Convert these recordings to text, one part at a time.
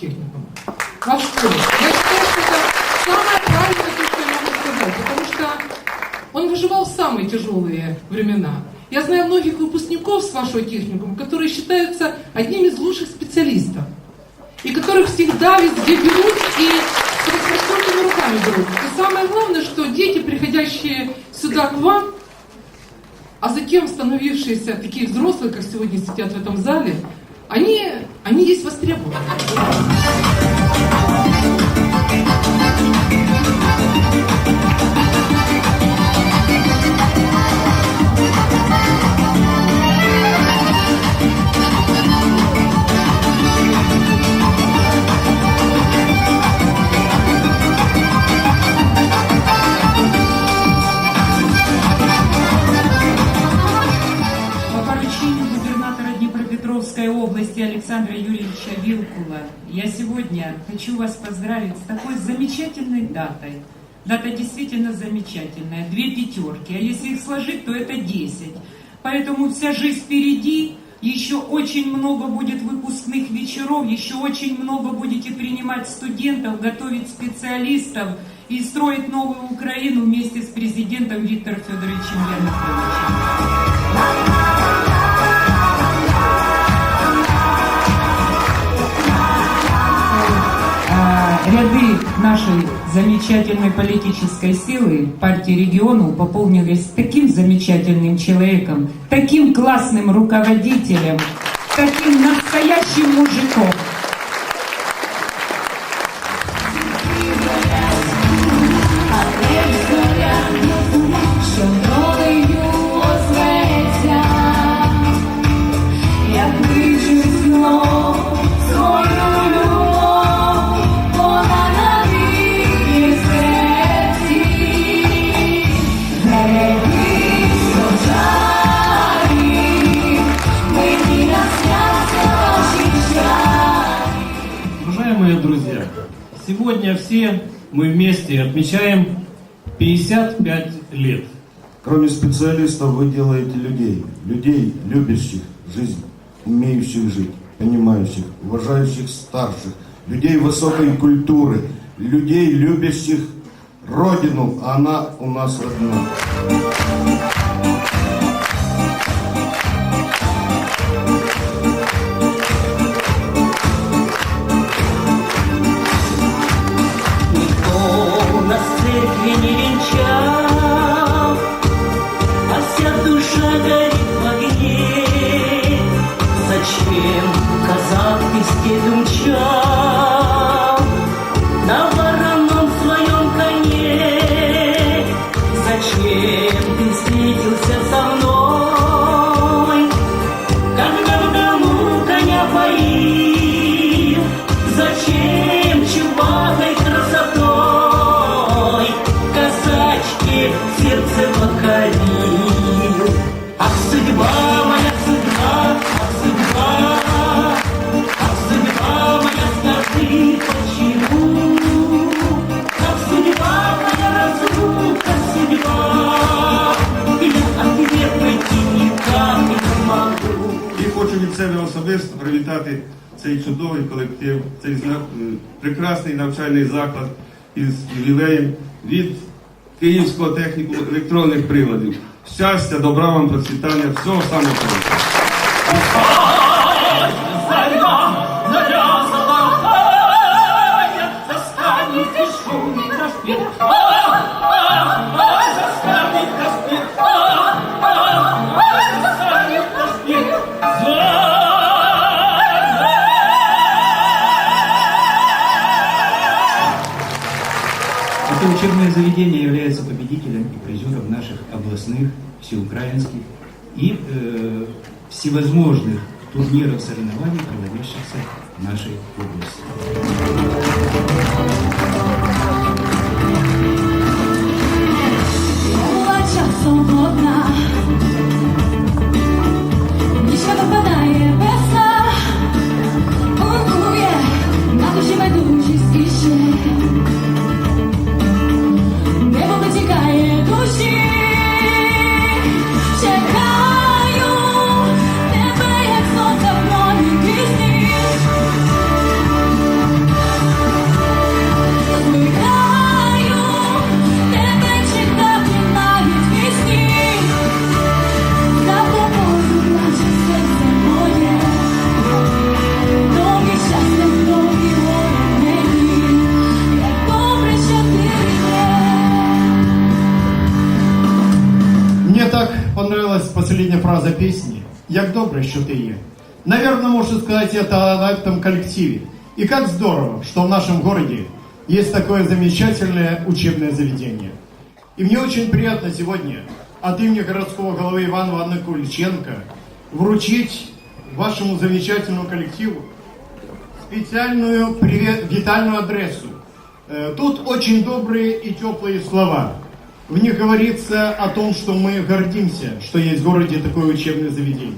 техникум. Ваш школе. Я считаю, что это самое правильное, то, что я могу сказать, потому что он выживал в самые тяжелые времена. Я знаю многих выпускников с вашего техникума, которые считаются одними из лучших специалистов, и которых всегда везде берут и с распростертыми руками берут. И самое главное, что дети, приходящие сюда к вам, а затем становившиеся такие взрослые, как сегодня сидят в этом зале, они, они есть востребованы. Сегодня хочу вас поздравить с такой замечательной датой. Дата действительно замечательная. Две пятерки. А если их сложить, то это 10. Поэтому вся жизнь впереди. Еще очень много будет выпускных вечеров, еще очень много будете принимать студентов, готовить специалистов и строить новую Украину вместе с президентом Виктором Федоровичем Януковичем. Ряды нашей замечательной политической силы, партии региону, пополнились таким замечательным человеком, таким классным руководителем, таким настоящим мужиком. Сегодня все мы вместе отмечаем 55 лет. Кроме специалистов вы делаете людей, людей, любящих жизнь, умеющих жить, понимающих, уважающих старших, людей высокой культуры, людей, любящих Родину, она у нас одна. Никто цей чудовий колектив, цей прекрасний навчальний заклад із ювілеєм від Київського техніку електронних приладів. Щастя, добра вам процвітання, всього самого всевозможных турниров соревнований, проводящихся в нашей области. Була часом одна, ніч випадає весна, Уркує на душі байдужість іще. Мне так понравилась последняя фраза песни «Як добре, що ти є». Наверное, можно сказать это на этом коллективе. И как здорово, что в нашем городе есть такое замечательное учебное заведение. И мне очень приятно сегодня от имени городского головы Ивана Ивановны Куличенко вручить вашему замечательному коллективу специальную привет, витальную адресу. Э, Тут очень добрые и теплые слова. В них говорится о том, что мы гордимся, что есть в городе такое учебное заведение.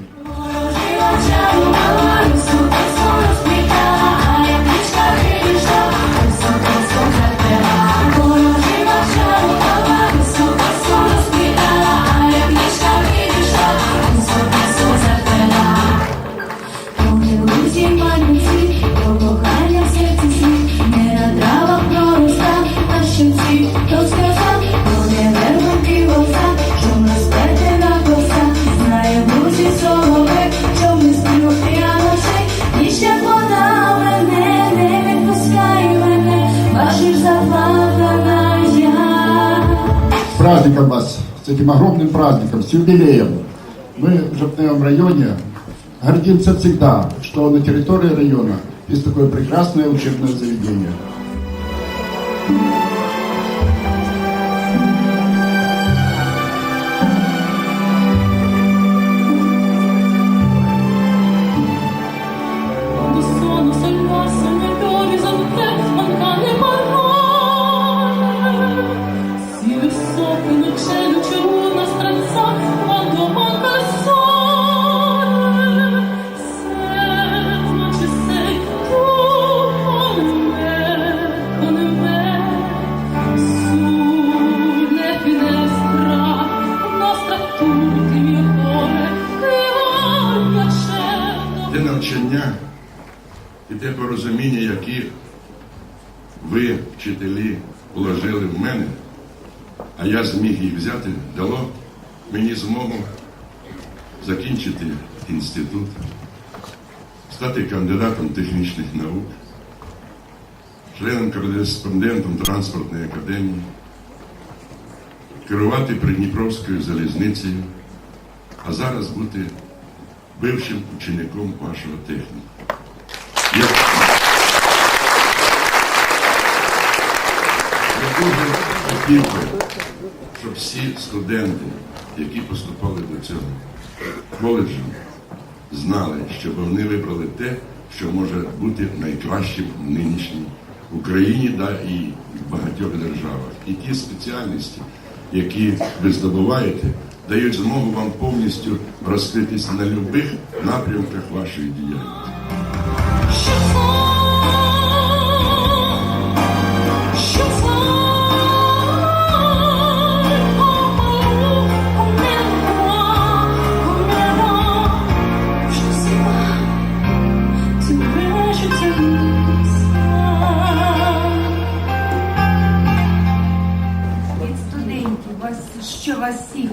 Этим огромным праздником, с юбилеем. Мы в Жопневом районе гордимся всегда, что на территории района есть такое прекрасное учебное заведение. Quando інститут, стати кандидатом технічних наук, членом кореспондентом транспортної академії, керувати Придніпровською залізницею, а зараз бути бившим учеником вашого техніку. Я, я дуже хотів би, щоб всі студенти, які поступали до цього коледжу, знали, щоб вони вибрали те, що може бути найкращим в нинішній Україні да, і в багатьох державах. І ті спеціальності, які ви здобуваєте, дають змогу вам повністю розкритись на будь-яких напрямках вашої діяльності.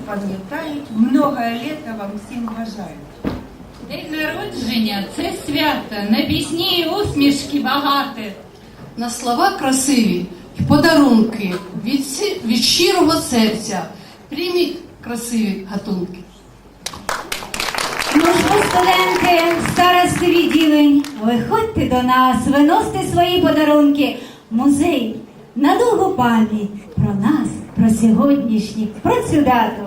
Пам'ятають, много літа вам всім бажають. День народження це свято, на пісні і усмішки багате. На слова красиві і подарунки від, від щирого серця. Прийміть красиві гатунки. Ну ж студенти, старости відділень, виходьте до нас, виносьте свої подарунки. Музей на довгу пам'ять про нас, про сьогоднішніх, про цю дату.